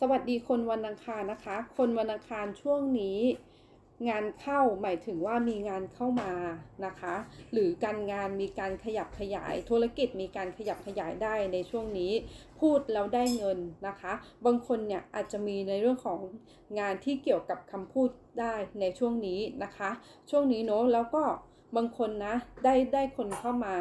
สวัสดีคนวันอังคารนะคะ คนวันอังคารช่วงนี้ งานเข้าหมายถึงว่ามีงานเข้ามานะคะ หรือการงานมีการขยับขยาย ธุรกิจมีการขยับขยายได้ในช่วงนี้ พูดแล้วได้เงินนะคะ บางคนเนี่ยอาจจะมีในเรื่องของงานที่เกี่ยวกับคำพูดได้ในช่วงนี้นะคะ ช่วงนี้เนอะแล้วก็บางคนนะได้ได้คนเข้ามา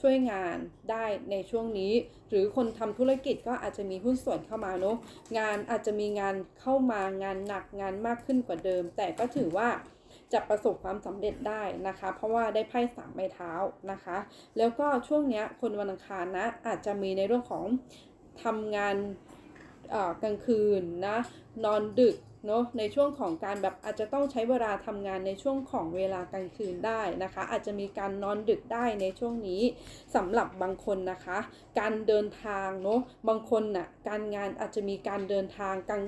ช่วยงานได้ในช่วงนี้ หรือคนทำธุรกิจก็อาจจะมีหุ้นส่วนเข้ามาเนอะงานอาจจะมีงานเข้ามางานหนักงานมากขึ้นกว่าเดิม แต่ก็ถือว่าจะประสบความสำเร็จได้นะคะ เพราะว่าได้ไพ่สามไม้เท้านะคะ แล้วก็ช่วงเนี้ยคนวันอังคารนะอาจจะมีในเรื่องของทำงานกลางคืนนะนอนดึก เนาะในช่วงของการแบบอาจจะต้องใช้เวลาทำงานในช่วงของเวลากลางคืนได้นะคะ อาจจะมีการนอนดึกได้ในช่วงนี้สำหรับบางคนนะคะ การเดินทางเนาะบางคนน่ะการงานอาจจะมีการเดินทางกลาง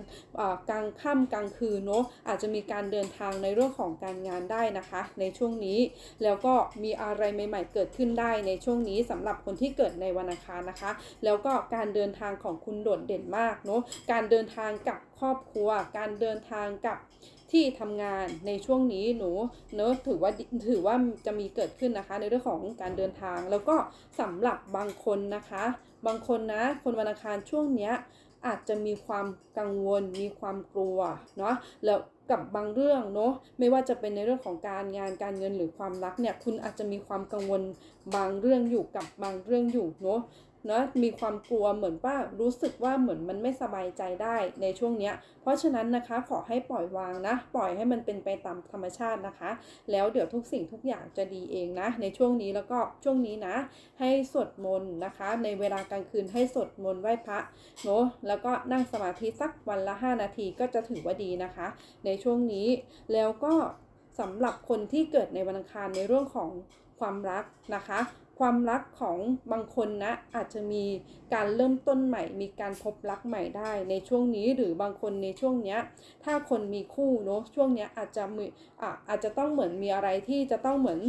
กลางค่ำกลางคืนเนาะอาจจะมีการเดินทางในเรื่องของการงานได้นะคะ ในช่วงนี้แล้วก็มีอะไรใหม่ ๆ เกิดขึ้นได้ในช่วงนี้สำหรับคนที่เกิดในวันอังคารนะคะ แล้วก็การเดินทางของคุณโดดเด่นมากเนาะการเดินทางกับ ครอบครัว การเดินทางกับที่ทำงานในช่วงนี้หนูเนอะถือว่าถือว่าจะมีเกิดขึ้นนะคะ ในเรื่องของการเดินทาง แล้วก็สำหรับบางคนนะคะ บางคนนะคนวันอังคารช่วงเนี้ยอาจจะมีความกังวล มีความกลัวเนาะแล้วกับบางเรื่องเนาะไม่ว่าจะเป็นในเรื่องของการงานการเงินหรือความรักเนี่ยคุณอาจจะมีความกังวลบางเรื่องอยู่กับบางเรื่องอยู่เนาะ นะมีความกลัวเหมือนว่ารู้สึกว่าเหมือนมันไม่สบายใจได้ในช่วงเนี้ย เพราะฉะนั้นนะคะขอให้ปล่อยวางนะ ปล่อยให้มันเป็นไปตามธรรมชาตินะคะ แล้วเดี๋ยวทุกสิ่งทุกอย่างจะดีเองนะ ในช่วงนี้แล้วก็ช่วงนี้นะ ให้สวดมนต์นะคะ ในเวลากลางคืนให้สวดมนต์ไหว้พระเนาะแล้วก็นั่งสมาธิสักวันละ 5 นาทีก็จะถือว่าดีนะคะ ในช่วงนี้แล้วก็สำหรับคนที่เกิดในวันอังคารในเรื่องของความรักนะคะ ความรักของบางคนนะอาจจะมีการเริ่มต้นใหม่ มีการพบรักใหม่ได้ในช่วงนี้หรือบางคนในช่วงเนี้ยถ้าคนมีคู่เนอะช่วงเนี้ยอาจจะมีอะอาจจะต้องเหมือนมีอะไรที่จะต้องเหมือน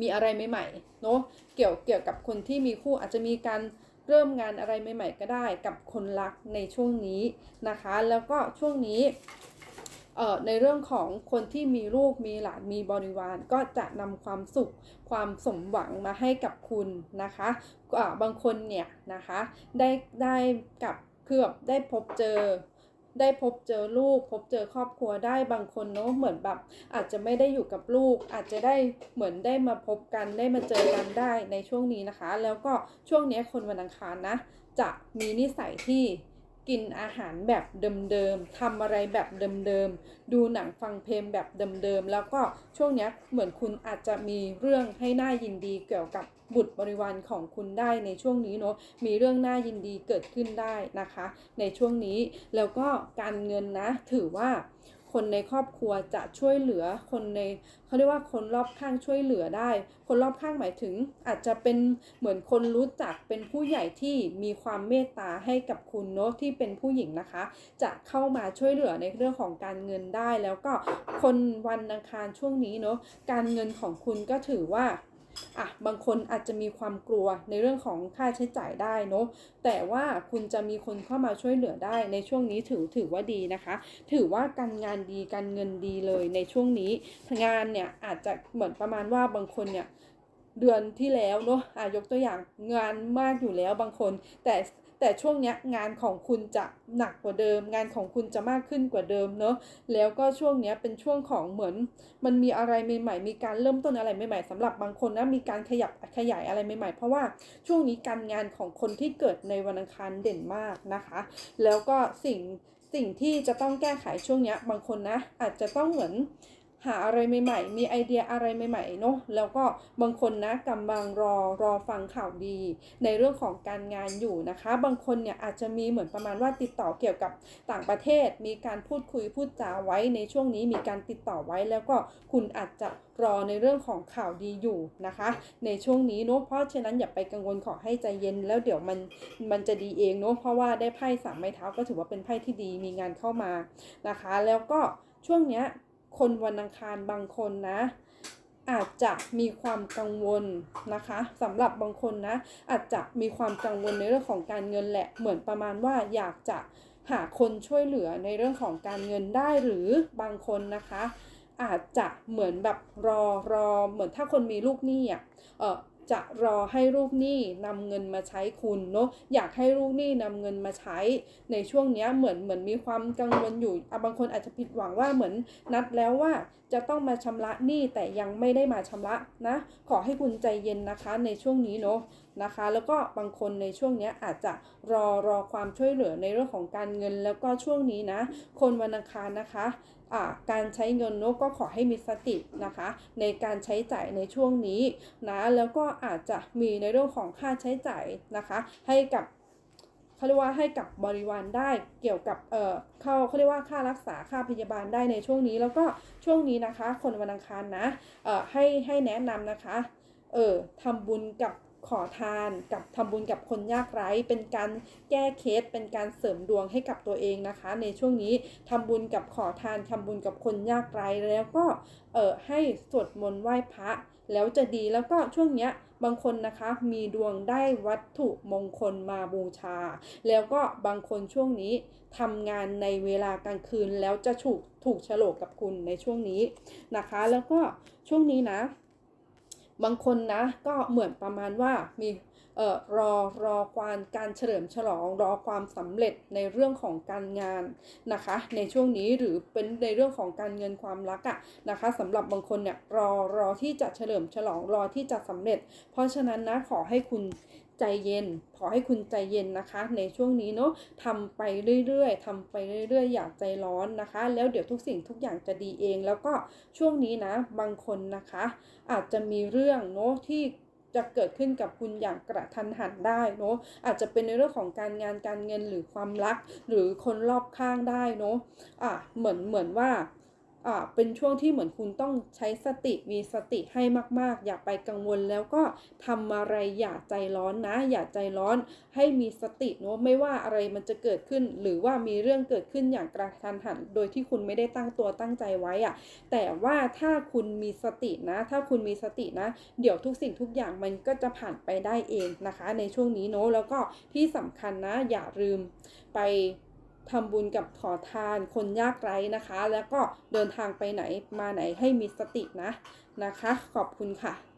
มีอะไรใหม่ๆเนอะเกี่ยวเกี่ยวกับคนที่มีคู่อาจจะมีการเริ่มงานอะไรใหม่ ๆ ก็ได้กับคนรักในช่วงนี้นะคะ แล้วก็ช่วงนี้ ในเรื่องของคนที่มีลูกมีหลานมีบริวาร ก็จะนำความสุขความสมหวังมาให้กับคุณนะคะบางคนเนี่ยนะคะได้ได้กับคือแบบได้พบเจอได้พบเจอลูก พบเจอครอบครัวได้บางคนเนาะเหมือนแบบ อาจจะไม่ได้อยู่กับลูก อาจจะได้เหมือนได้มาพบกันได้มาเจอกันได้ในช่วงนี้นะคะ แล้วก็ช่วงนี้คนวันอังคารนะ จะมีนิสัยที่ กินอาหารแบบเดิมๆทำอะไรแบบเดิมๆ ดูหนังฟังเพลงแบบเดิมๆ แล้วก็ช่วงนี้เหมือนคุณอาจจะมีเรื่องให้น่ายินดีเกี่ยวกับบุตรบริวารของคุณได้ในช่วงนี้เนาะ มีเรื่องน่ายินดีเกิดขึ้นได้นะคะ ในช่วงนี้ แล้วก็การเงินนะถือว่า คนในครอบครัวจะช่วยเหลือคนในเขาเรียกว่าคนรอบข้างช่วยเหลือได้ คนรอบข้างหมายถึง อาจจะเป็นเหมือนคนรู้จักเป็นผู้ใหญ่ที่มีความเมตตาให้กับคุณเนาะที่เป็นผู้หญิงนะคะ จะเข้ามาช่วยเหลือในเรื่องของการเงินได้ แล้วก็คนวันอังคารช่วงนี้เนาะการเงินของคุณก็ถือว่า อะบางคนอาจจะมีความกลัวในเรื่องของค่าใช้จ่ายได้เนาะแต่ว่าคุณจะมีคนเข้ามาช่วยเหลือได้ในช่วงนี้ถือถือว่าดีนะคะ ถือว่าการงานดีการเงินดีเลยในช่วงนี้งานเนี่ยอาจจะเหมือนประมาณว่าบางคนเนี่ยเดือนที่แล้วเนาะอะยกตัวอย่างงานมากอยู่แล้วบางคน แต่ แต่ช่วงเนี้ยงานของคุณจะหนักกว่าเดิม งานของคุณจะมากขึ้นกว่าเดิมเนาะแล้วก็ช่วงเนี้ยเป็นช่วงของเหมือน มันมีอะไรใหม่ ๆ มีการเริ่มต้นอะไรใหม่ๆสำหรับบางคนนะมีการขยับขยายอะไรใหม่ๆ เพราะว่าช่วงนี้การงานของคนที่เกิดในวันอังคารเด่นมากนะคะ แล้วก็สิ่งสิ่งที่จะต้องแก้ไขช่วงนี้บางคนนะอาจจะต้องเหมือน หาอะไรใหม่ๆ มีไอเดียอะไรใหม่ๆเนอะแล้วก็บางคนนะกำลังรอรอฟังข่าวดี ในเรื่องของการงานอยู่นะคะ บางคนเนี่ยอาจจะมีเหมือนประมาณว่าติดต่อเกี่ยวกับต่างประเทศ มีการพูดคุยพูดจาไว้ในช่วงนี้มีการติดต่อไว้แล้วก็คุณอาจจะรอในเรื่องของข่าวดีอยู่นะคะ ในช่วงนี้เนอะเพราะฉะนั้นอย่าไปกังวลขอให้ใจเย็นแล้วเดี๋ยวมันมันจะดีเองเนอะเพราะว่าได้ไพ่สามไม้เท้าก็ถือว่าเป็นไพ่ที่ดีมีงานเข้ามานะคะ แล้วก็ช่วงเนี้ย คนวันอังคารบางคนนะอาจจะมีความกังวลนะคะสำหรับบางคนนะ อาจจะมีความกังวลในเรื่องของการเงินแหละเหมือนประมาณว่าอยากจะหาคนช่วยเหลือในเรื่องของการเงินได้หรือบางคนนะคะ อาจจะเหมือนแบบรอรอเหมือนถ้าคนมีลูกหนี้อะเออ จะรอให้ลูกหนี้นำเงินมาใช้คุณเนาะอยากให้ลูกหนี้นำเงินมาใช้ ในช่วงนี้เหมือนเหมือนมีความกังวลอยู่บางคนอาจจะผิดหวังว่าเหมือนนัดแล้วว่าจะต้องมาชำระหนี้แต่ยังไม่ได้มาชำระนะ ขอให้คุณใจเย็นนะคะในช่วงนี้เนาะ นะคะ แล้วก็บางคนในช่วงนี้อาจจะรอรอความช่วยเหลือในเรื่องของการเงิน แล้วก็ช่วงนี้นะ คนวันอังคารนะคะการใช้เงินนอะก็ขอให้มีสตินะคะ ในการใช้จ่ายในช่วงนี้นะแล้วก็อาจจะมีในเรื่องของค่าใช้จ่ายนะคะ ให้กับเขาเรียกว่าให้กับบริวารได้เกี่ยวกับเอ่อเขาเขาเรียกว่าค่ารักษาค่าพยาบาลได้ในช่วงนี้แล้วก็ช่วงนี้นะคะ คนวันอังคารนะเอ่อให้ให้แนะนำนะคะเออทำบุญกับ ขอทานกับทำบุญกับคนยากไร้ เป็นการแก้เคสเป็นการเสริมดวงให้กับตัวเองนะคะ ในช่วงนี้ทำบุญกับขอทานทำบุญกับคนยากไร้แล้วก็เออให้สวดมนต์ไหว้พระแล้วจะดีแล้วก็ช่วงเนี้ยบางคนนะคะมีดวงได้วัตถุมงคลมาบูชา แล้วก็บางคนช่วงนี้ทำงานในเวลากลางคืนแล้วจะถูกถูกฉลกกับคุณในช่วงนี้นะคะ แล้วก็ช่วงนี้นะ บางคนนะก็เหมือนประมาณว่ามีเอ่อรอรอความการเฉลิมฉลองรอความสำเร็จในเรื่องของการงานนะคะ ในช่วงนี้หรือเป็นในเรื่องของการเงินความรักอะนะคะสำหรับบางคนเนี่ยรอรอที่จะเฉลิมฉลองรอที่จะสำเร็จ เพราะฉะนั้นนะขอให้คุณ ใจเย็น ขอให้คุณใจเย็นนะคะ ในช่วงนี้เนาะทำไปเรื่อยๆทำไปเรื่อยๆ อย่าใจร้อนนะคะ แล้วเดี๋ยวทุกสิ่งทุกอย่างจะดีเอง แล้วก็ช่วงนี้นะ บางคนนะคะ อาจจะมีเรื่องเนาะที่จะเกิดขึ้นกับคุณอย่างกระทันหันได้เนาะอาจจะเป็นในเรื่องของการงานการเงินหรือความรัก หรือคนรอบข้างได้เนาะอะเหมือนเหมือนว่าอ่า เป็นช่วงที่เหมือนคุณต้องใช้สติมีสติให้มาก ๆ อย่าไปกังวลแล้วก็ทำอะไรอย่าใจร้อนนะ อย่าใจร้อนให้มีสติเนาะไม่ว่าอะไรมันจะเกิดขึ้น หรือว่ามีเรื่องเกิดขึ้นอย่างกระทันหัน โดยที่คุณไม่ได้ตั้งตัวตั้งใจไว้อะแต่ว่าถ้าคุณมีสตินะ ถ้าคุณมีสตินะ เดี๋ยวทุกสิ่งทุกอย่างมันก็จะผ่านไปได้เองนะคะ ในช่วงนี้เนอะแล้วก็ที่สำคัญนะอย่าลืมไป ทำบุญกับขอทานคนยากไร้นะคะ แล้วก็เดินทางไปไหนมาไหนให้มีสตินะนะคะ ขอบคุณค่ะ